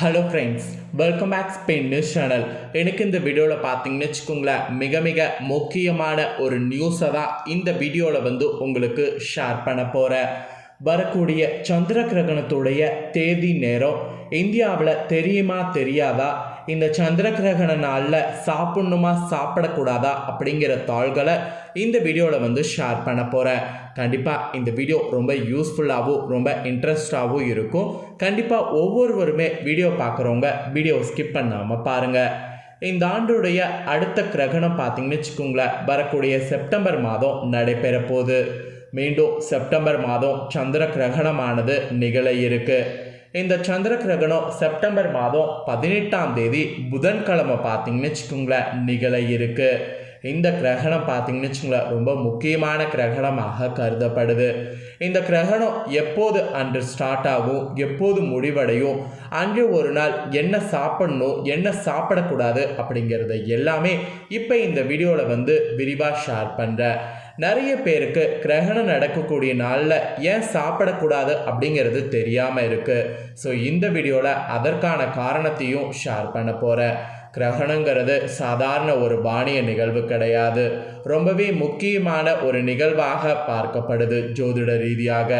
Hello friends welcome back Spain news channel எனக்கு இந்த வீடியோவில் பார்த்தீங்கன்னு வச்சுக்கோங்களேன் மிக மிக முக்கியமான ஒரு நியூஸை தான் இந்த வீடியோவில் வந்து உங்களுக்கு ஷேர் பண்ண போகிறேன் வரக்கூடிய சந்திர கிரகணத்துடைய தேதி நேரம் இந்தியாவில் தெரியுமா தெரியாதா? இந்த சந்திர கிரகண நாளில் சாப்பிட்ணுமா சாப்பிடக்கூடாதா அப்படிங்கிற தாள்களை இந்த வீடியோவில் வந்து ஷேர் பண்ண போகிறேன் கண்டிப்பாக இந்த வீடியோ ரொம்ப யூஸ்ஃபுல்லாகவும் ரொம்ப இன்ட்ரெஸ்டாகவும் இருக்கும். கண்டிப்பாக ஒவ்வொருவருமே வீடியோ பார்க்குறவங்க வீடியோ ஸ்கிப் பண்ணாமல் பாருங்கள் இந்த ஆண்டுடைய அடுத்த கிரகணம் பார்த்தீங்கன்னு வச்சுக்கோங்களேன் வரக்கூடிய செப்டம்பர் மாதம் நடைபெற போகுது. மீண்டும் செப்டம்பர் மாதம் சந்திர கிரகணமானது நிகழ இருக்குது இந்த சந்திர கிரகணம் செப்டம்பர் மாதம் பதினெட்டாம் தேதி புதன்கிழமை பார்த்தீங்கன்னு வச்சுக்கோங்களேன் நிகழ இருக்கு. இந்த கிரகணம் பார்த்தீங்கன்னு வச்சுங்களேன் ரொம்ப முக்கியமான கிரகணமாக கருதப்படுது. இந்த கிரகணம் எப்போது அன்று ஸ்டார்ட் ஆகும் எப்போது முடிவடையும் அன்று ஒரு நாள் என்ன சாப்பிடணும் என்ன சாப்பிடக்கூடாது அப்படிங்கிறத எல்லாமே இப்போ இந்த வீடியோவில் வந்து விரிவாக ஷேர் பண்ணுறேன் நிறைய பேருக்கு கிரகணம் நடக்கக்கூடிய நாளில் ஏன் சாப்பிடக்கூடாது அப்படிங்கிறது தெரியாமல் இருக்குது ஸோ இந்த வீடியோவில் அதற்கான காரணத்தையும் ஷேர் பண்ண போகிறேன் கிரகணங்கிறது சாதாரண ஒரு வானிய நிகழ்வு கிடையாது. ரொம்பவே முக்கியமான ஒரு நிகழ்வாக பார்க்கப்படுது ஜோதிட ரீதியாக.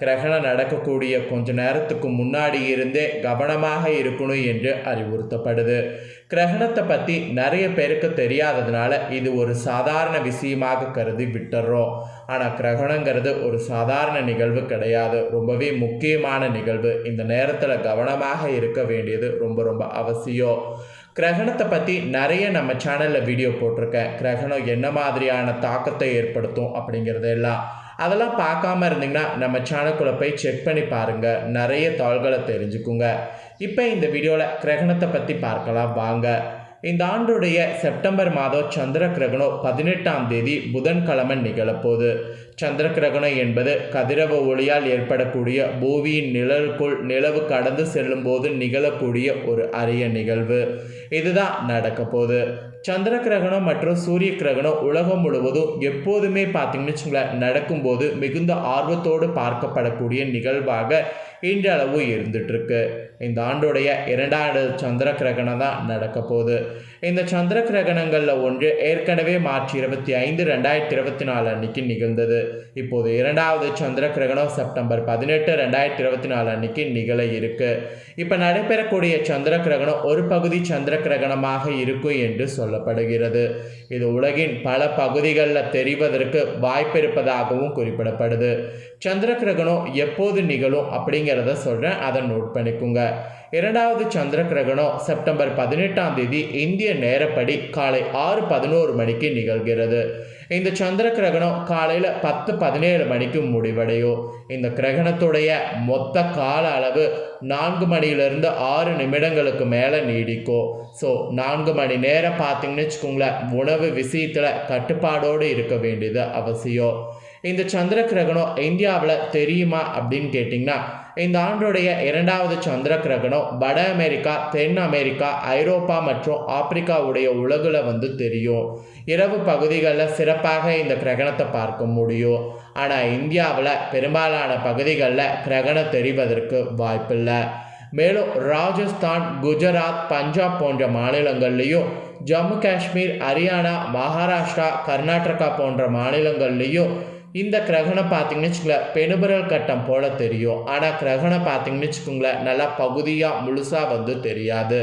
கிரகணம் நடக்கக்கூடிய கொஞ்ச நேரத்துக்கு முன்னாடி இருந்தே கவனமாக இருக்கணும் என்று அறிவுறுத்தப்படுது. கிரகணத்தை பற்றி நிறைய பேருக்கு தெரியாததுனால இது ஒரு சாதாரண விஷயமாக கருதி விட்டுறோம். ஆனால் கிரகணங்கிறது ஒரு சாதாரண நிகழ்வு கிடையாது. ரொம்பவே முக்கியமான நிகழ்வு. இந்த நேரத்தில் கவனமாக இருக்க வேண்டியது ரொம்ப ரொம்ப அவசியம். கிரகணத்தை பற்றி நிறைய நம்ம சேனலில் வீடியோ போட்டிருக்கேன். கிரகணம் என்ன மாதிரியான தாக்கத்தை ஏற்படுத்தும் அப்படிங்கிறதெல்லாம். எல்லாம் அதெல்லாம் பார்க்காம இருந்தீங்கன்னா நம்ம சேனல்குள்ளே போய் செக் பண்ணி பாருங்கள் நிறைய தாள்களை தெரிஞ்சுக்குங்க. இப்போ இந்த வீடியோவில் கிரகணத்தை பற்றி பார்க்கலாம். வாங்க. இந்த ஆண்டுடைய செப்டம்பர் மாதம் சந்திர கிரகணம் பதினெட்டாம் தேதி புதன்கிழமை நிகழப்போகுது. சந்திர கிரகணம் என்பது கதிரவ ஒளியால் ஏற்படக்கூடிய பூமியின் நிழலுக்குள் நிலவு கடந்து செல்லும் போது நிகழக்கூடிய ஒரு அரிய நிகழ்வு. இதுதான் நடக்க போகுது. சந்திர கிரகணம் மற்றும் சூரிய கிரகணம் உலகம் முழுவதும் எப்போதுமே பார்த்தீங்கன்னு வச்சுங்களேன் நடக்கும்போது மிகுந்த ஆர்வத்தோடு பார்க்கப்படக்கூடிய நிகழ்வாக இன்றளவு இருந்துகிட்ருக்கு இந்த ஆண்டுடைய இரண்டாவது சந்திர கிரகணம் தான் நடக்க போகுது. இந்த சந்திர கிரகணங்களில் ஒன்று ஏற்கனவே மார்ச் இருபத்தி ஐந்து ரெண்டாயிரத்தி இருபத்தி நாலு அன்னைக்கு நிகழ்ந்தது. இப்போது இரண்டாவது சந்திர கிரகணம் செப்டம்பர் பதினெட்டு ரெண்டாயிரத்தி இருபத்தி நாலு அன்னைக்கு நிகழ இருக்கு. இப்போ நடைபெறக்கூடிய சந்திர கிரகணம் ஒரு பகுதி சந்திர கிரகணமாக இருக்கும் என்று சொல்லப்படுகிறது. இது உலகின் பல பகுதிகளில் தெரிவதற்கு வாய்ப்பு இருப்பதாகவும் குறிப்பிடப்படுது. சந்திர கிரகணம் எப்போது நிகழும் அப்படிங்கிற அப்படிங்கிறத சொல்கிறேன் அதை நோட் பண்ணிக்கோங்க. இரண்டாவது சந்திர கிரகணம் செப்டம்பர் பதினெட்டாம் தேதி இந்திய நேரப்படி காலை ஆறு பதினோரு மணிக்கு நிகழ்கிறது. இந்த சந்திர கிரகணம் காலையில் பத்து பதினேழு மணிக்கு முடிவடையும். இந்த கிரகணத்துடைய மொத்த கால அளவு நான்கு மணியிலிருந்து ஆறு நிமிடங்களுக்கு மேலே நீடிக்கும். ஸோ நான்கு மணி நேரம் பார்த்தீங்கன்னு வச்சுக்கோங்களேன். உணவு விஷயத்தில் கட்டுப்பாடோடு இருக்க வேண்டியது அவசியம். இந்த சந்திர கிரகணம் இந்தியாவில் தெரியுமா அப்படின்னு கேட்டிங்கன்னா இந்த ஆண்டுடைய இரண்டாவது சந்திர கிரகணம் வட அமெரிக்கா தென் அமெரிக்கா ஐரோப்பா மற்றும் ஆப்பிரிக்காவுடைய உலகில் வந்து தெரியும். இரவு பகுதிகளில் சிறப்பாக இந்த கிரகணத்தை பார்க்க முடியும். ஆனால் இந்தியாவில் பெரும்பாலான பகுதிகளில் கிரகணம் தெரிவதற்கு வாய்ப்பில்லை. மேலும் ராஜஸ்தான் குஜராத் பஞ்சாப் போன்ற மாநிலங்கள்லேயும் ஜம்மு காஷ்மீர் ஹரியானா மகாராஷ்டிரா கர்நாடகா போன்ற மாநிலங்கள்லேயும் இந்த கிரகணம் பார்த்தீங்கன்னு வச்சுக்கோங்களேன் பெணுபரல் கட்டம் போல தெரியும். ஆனால் கிரகணம் பார்த்தீங்கன்னு வச்சுக்கோங்களேன் நல்லா பகுதியாக முழுசாக வந்து தெரியாது.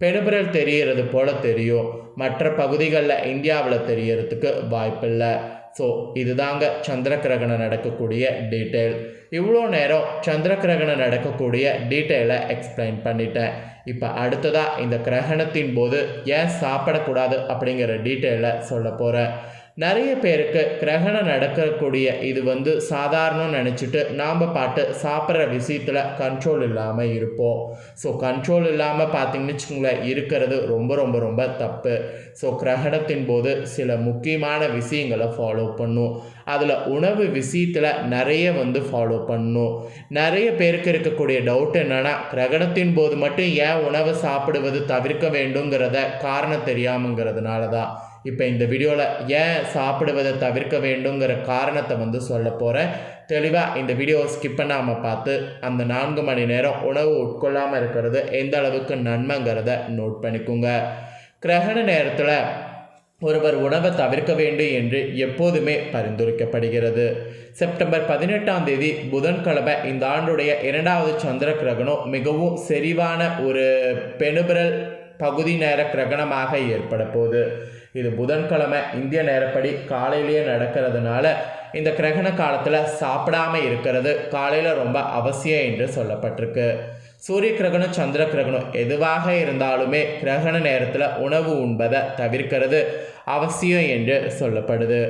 பெணுபரல் தெரிகிறது போல தெரியும். மற்ற பகுதிகளில் இந்தியாவில் தெரியறதுக்கு வாய்ப்பில்லை. ஸோ இதுதாங்க சந்திர கிரகணம் நடக்கக்கூடிய டீட்டெயில். இவ்வளோ நேரம் சந்திர கிரகணம் நடக்கக்கூடிய டீட்டெயிலை எக்ஸ்பிளைன் பண்ணிட்டேன். இப்போ அடுத்ததாக இந்த கிரகணத்தின் போது ஏன் சாப்பிடக்கூடாது அப்படிங்கிற டீட்டெயிலை சொல்ல போகிறேன் நிறைய பேருக்கு கிரகணம் நடக்கக்கூடிய இது வந்து சாதாரணம் நினச்சிட்டு நாம் பாட்டு சாப்பிட்ற விஷயத்தில் கண்ட்ரோல் இல்லாமல் இருப்போம். ஸோ கண்ட்ரோல் இல்லாமல் பார்த்தீங்கன்னு வச்சுக்கோங்களேன் இருக்கிறது ரொம்ப ரொம்ப ரொம்ப தப்பு. ஸோ கிரகணத்தின் போது சில முக்கியமான விஷயங்களை ஃபாலோ பண்ணும். அதில் உணவு விஷயத்தில் நிறைய வந்து ஃபாலோ பண்ணும். நிறைய பேருக்கு இருக்கக்கூடிய டவுட் என்னென்னா கிரகணத்தின் போது மட்டும் ஏன் உணவை சாப்பிடுவது தவிர்க்க வேண்டுங்கிறத காரணம் தெரியாமங்கிறதுனால தான் இப்போ இந்த வீடியோவில் ஏன் சாப்பிடுவதை தவிர்க்க வேண்டுங்கிற காரணத்தை வந்து சொல்ல போகிறேன் தெளிவாக இந்த வீடியோவை ஸ்கிப் பண்ணாமல் பார்த்து அந்த நான்கு மணி நேரம் உணவு உட்கொள்ளாமல் இருக்கிறது எந்த அளவுக்கு நன்மைங்கிறத நோட் பண்ணிக்கோங்க. கிரகண நேரத்தில் ஒருவர் உணவை தவிர்க்க வேண்டும் என்று எப்போதுமே பரிந்துரைக்கப்படுகிறது. செப்டம்பர் பதினெட்டாம் தேதி புதன்கிழமை இந்த ஆண்டுடைய இரண்டாவது சந்திர கிரகணம் மிகவும் செறிவான ஒரு பெணுபிரல் பகுதி நேர கிரகணமாக ஏற்பட போகுது. இது புதன்கிழமை இந்திய நேரப்படி காலையிலேயே நடக்கிறதுனால இந்த கிரகண காலத்தில் சாப்பிடாம இருக்கிறது காலையில் ரொம்ப அவசியம் என்று சொல்லப்பட்டிருக்கு. சூரிய கிரகணம் சந்திர கிரகணம் எதுவாக இருந்தாலுமே கிரகண நேரத்தில் உணவு உண்பதை தவிர்க்கிறது அவசியம் என்று சொல்லப்படுது.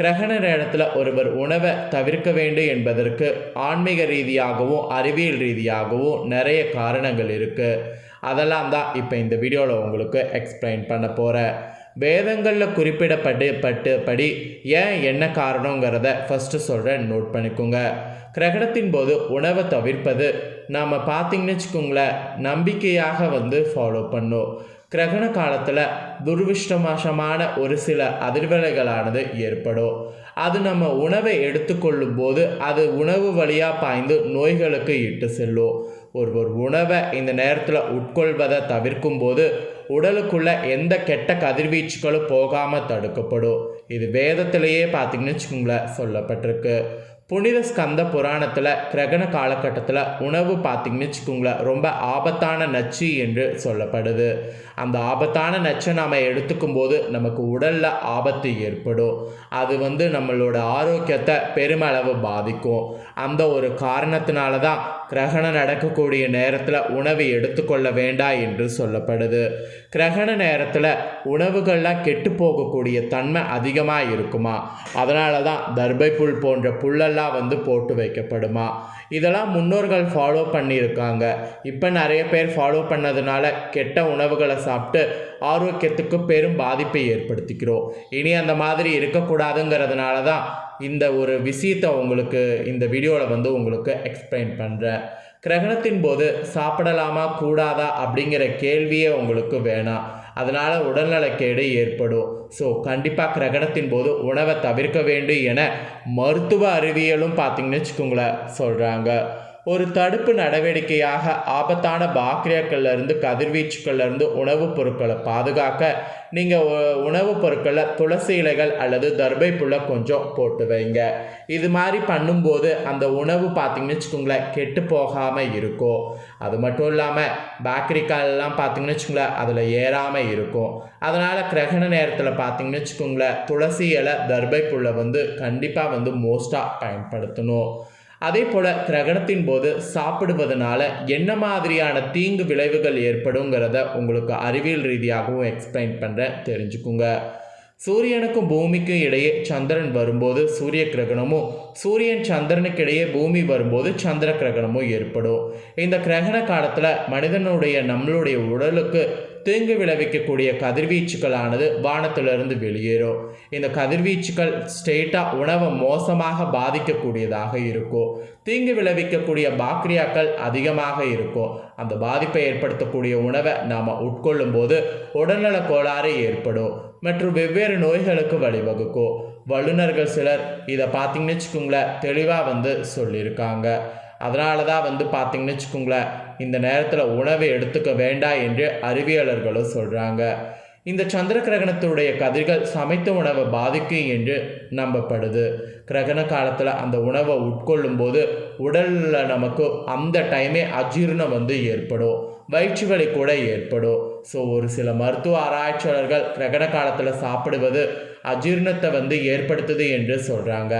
கிரகண நேரத்தில் ஒருவர் உணவை தவிர்க்க வேண்டும் என்பதற்கு ஆன்மீக ரீதியாகவும் அறிவியல் ரீதியாகவும் நிறைய காரணங்கள் இருக்குது அதெல்லாம் தான் இப்போ இந்த வீடியோவில் உங்களுக்கு எக்ஸ்பிளைன் பண்ண போகிறேன் வேதங்களில் குறிப்பிடப்பட்டு பட்டு படி ஏன் என்ன காரணங்கிறத ஃபஸ்ட்டு சொல்கிறேன் நோட் பண்ணிக்கோங்க. கிரகணத்தின் போது உணவை தவிர்ப்பது நாம் பார்த்திங்கன்னு வச்சுக்கோங்களேன் நம்பிக்கையாக வந்து ஃபாலோ பண்ணும். கிரகண காலத்தில் துர்விஷ்டமாசமான ஒரு சில அதிர்வலைகளானது ஏற்படும். அது நம்ம உணவை எடுத்துக்கொள்ளும் போது அது உணவு வழியாக பாய்ந்து நோய்களுக்கு இட்டு செல்லும். ஒருவர் உணவை இந்த நேரத்தில் உட்கொள்வதை தவிர்க்கும் போது உடலுக்குள்ள எந்த கெட்ட கதிர்வீச்சுகளும் போகாமல் தடுக்கப்படும். இது வேதத்திலேயே பார்த்தீங்கன்னு வச்சுக்கோங்களேன் சொல்லப்பட்டிருக்கு. புனித ஸ்கந்த புராணத்தில் கிரகண காலகட்டத்தில் உணவு பார்த்திங்கன்னு வச்சுக்கோங்களேன் ரொம்ப ஆபத்தான நச்சு என்று சொல்லப்படுது. அந்த ஆபத்தான நச்சை நாம் எடுத்துக்கும் போது நமக்கு உடலில் ஆபத்து ஏற்படும். அது வந்து நம்மளோட ஆரோக்கியத்தை பெருமளவு பாதிக்கும். அந்த ஒரு காரணத்தினால தான் கிரகணம் நடக்கக்கூடிய நேரத்தில் உணவை எடுத்துக்கொள்ள வேண்டாம் என்று சொல்லப்படுது. கிரகண நேரத்தில் உணவுகள்லாம் கெட்டு போகக்கூடிய தன்மை அதிகமாக இருக்குமா? அதனால தான் தர்பை புல் போன்ற புல்லெல்லாம் வந்து போட்டு வைக்கப்படுமா? இதெல்லாம் முன்னோர்கள் ஃபாலோ பண்ணியிருக்காங்க. இப்போ நிறைய பேர் ஃபாலோ பண்ணதுனால கெட்ட உணவுகளை சாப்பிட்டு ஆரோக்கியத்துக்கு பெரும் பாதிப்பை ஏற்படுத்திக்கிறோம். இனி அந்த மாதிரி இருக்கக்கூடாதுங்கிறதுனால தான் இந்த ஒரு விஷயத்தை உங்களுக்கு இந்த வீடியோவில் வந்து உங்களுக்கு எக்ஸ்பிளைன் பண்ணுறேன் கிரகணத்தின் போது சாப்பிடலாமா கூடாதா அப்படிங்கிற கேள்வியே உங்களுக்கு வேணாம். அதனால் உடல்நலக்கேடு ஏற்படும். ஸோ கண்டிப்பாக கிரகணத்தின் போது உணவை தவிர்க்க வேண்டும் என மருத்துவ அறிவியலும் பார்த்தீங்கன்னு வச்சுக்கோங்களேன் சொல்கிறாங்க ஒரு தடுப்பு நடவடிக்கையாக ஆபத்தான பாக்டீரியாக்கள்லேருந்து கதிர்வீச்சுக்கள்லேருந்து உணவுப் பொருட்களை பாதுகாக்க நீங்கள் உணவுப் பொருட்களை துளசி இலைகள் அல்லது தர்பை புள்ள கொஞ்சம் போட்டு வைங்க. இது மாதிரி பண்ணும்போது அந்த உணவு பார்த்திங்கன்னு வச்சுக்கோங்களேன் கெட்டு போகாமல் இருக்கும். அது மட்டும் இல்லாமல் பேக்கரிக்காலெல்லாம் பார்த்திங்கன்னு வச்சுக்கோங்களேன் அதில் ஏறாமல் இருக்கும். அதனால் கிரகண நேரத்தில் பார்த்திங்கன்னு வச்சுக்கோங்களேன் துளசி இலை தர்பை புல்லை வந்து கண்டிப்பாக வந்து மோஸ்ட்டாக பயன்படுத்தணும். அதே போல் கிரகணத்தின் போது சாப்பிடுவதனால என்ன மாதிரியான தீங்கு விளைவுகள் ஏற்படுங்கிறத உங்களுக்கு அறிவியல் ரீதியாகவும் எக்ஸ்பிளைன் பண்ணுறேன் தெரிஞ்சுக்குங்க. சூரியனுக்கும் பூமிக்கும் இடையே சந்திரன் வரும்போது சூரிய கிரகணமும் சூரியன் சந்திரனுக்கு இடையே பூமி வரும்போது சந்திர கிரகணமும் ஏற்படும். இந்த கிரகண காலத்தில் மனிதனுடைய நம்மளுடைய உடலுக்கு தீங்கு விளைவிக்கக்கூடிய கதிர்வீச்சுக்களானது வானத்திலிருந்து வெளியேறும். இந்த கதிர்வீச்சுக்கள் ஸ்ட்ரெயிட்டாக உணவை மோசமாக பாதிக்கக்கூடியதாக இருக்கும். தீங்கு விளைவிக்கக்கூடிய பாக்டீரியாக்கள் அதிகமாக இருக்கும். அந்த பாதிப்பை ஏற்படுத்தக்கூடிய உணவை நாம் உட்கொள்ளும் போது உடல்நல கோளாறு ஏற்படும் மற்றும் வெவ்வேறு நோய்களுக்கு வழிவகுக்கும். வல்லுநர்கள் சிலர் இதை பார்த்தீங்கன்னு வச்சுக்கோங்களேன் தெளிவாக வந்து சொல்லியிருக்காங்க. அதனால தான் வந்து பார்த்திங்கன்னு வச்சுக்கோங்களேன் இந்த நேரத்தில் உணவை எடுத்துக்க வேண்டாம் என்று அறிவியலர்களும் சொல்கிறாங்க இந்த சந்திர கிரகணத்துடைய கதிர்கள் சமைத்த உணவை பாதிக்கும் என்று நம்பப்படுது. கிரகண காலத்தில் அந்த உணவை உட்கொள்ளும் போது உடலில் நமக்கு அந்த டைமே அஜீர்ணம் வந்து ஏற்படும். வயிற்று வலி கூட ஏற்படும். ஸோ ஒரு சில மருத்துவ ஆராய்ச்சியாளர்கள் கிரகண காலத்தில் சாப்பிடுவது அஜீர்ணத்தை வந்து ஏற்படுத்துது என்று சொல்கிறாங்க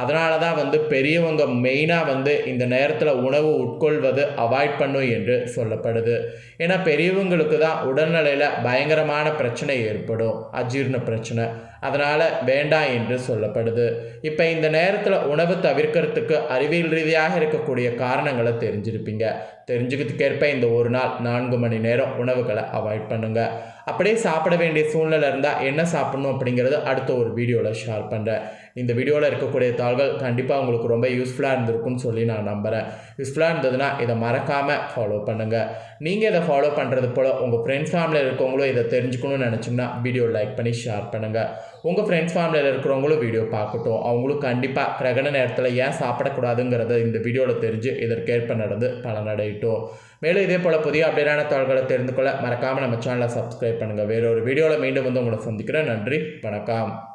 அதனால தான் வந்து பெரியவங்க மெயினாக வந்து இந்த நேரத்தில் உணவு உட்கொள்வது அவாய்ட் பண்ணும் என்று சொல்லப்படுது. ஏன்னா பெரியவங்களுக்கு தான் உடல்நிலையில் பயங்கரமான பிரச்சனை ஏற்படும். அஜீர்ண பிரச்சனை. அதனால் வேண்டாம் என்று சொல்லப்படுது. இப்போ இந்த நேரத்தில் உணவு தவிர்க்கிறதுக்கு அறிவியல் ரீதியாக இருக்கக்கூடிய காரணங்களை தெரிஞ்சிருப்பீங்க. தெரிஞ்சுக்கிறதுக்கேற்ப இந்த ஒரு நாள் நான்கு மணி நேரம் உணவுகளை அவாய்ட் பண்ணுங்கள் அப்படியே சாப்பிட வேண்டிய சூழ்நிலை இருந்தால் என்ன சாப்பிடணும் அப்படிங்கிறது அடுத்த ஒரு வீடியோவில் ஷேர் பண்ணுறேன் இந்த வீடியோவில் இருக்கக்கூடிய தாள்கள் கண்டிப்பாக உங்களுக்கு ரொம்ப யூஸ்ஃபுல்லாக இருந்திருக்கும்னு சொல்லி நான் நம்புகிறேன் யூஸ்ஃபுல்லாக இருந்ததுன்னா இதை மறக்காமல் ஃபாலோ பண்ணுங்கள் நீங்கள் இதை ஃபாலோ பண்ணுறது போல் உங்கள் ஃப்ரெண்ட்ஸ் ஃபேமிலியில் இருக்கவங்களும் இதை தெரிஞ்சுக்கணும்னு நினச்சிங்கன்னா வீடியோ லைக் பண்ணி ஷேர் பண்ணுங்கள் உங்கள் ஃப்ரெண்ட்ஸ் ஃபேமிலியில் இருக்கிறவங்களும் வீடியோ பார்க்கட்டும். அவங்களும் கண்டிப்பாக கிரகண நேரத்தில் ஏன் சாப்பிடக்கூடாதுங்கிறத இந்த வீடியோவில் தெரிஞ்சு இதற்கேற்ப நடந்து பலனடையட்டும். மேலும் இதே போல் புதிய அப்டேட்டான தாள்களை தெரிந்து கொள்ள மறக்காமல் நம்ம சேனலை சப்ஸ்கிரைப் பண்ணுங்கள் வேறொரு வீடியோவில் மீண்டும் வந்து உங்களை சந்திக்கிறேன். நன்றி. வணக்கம்.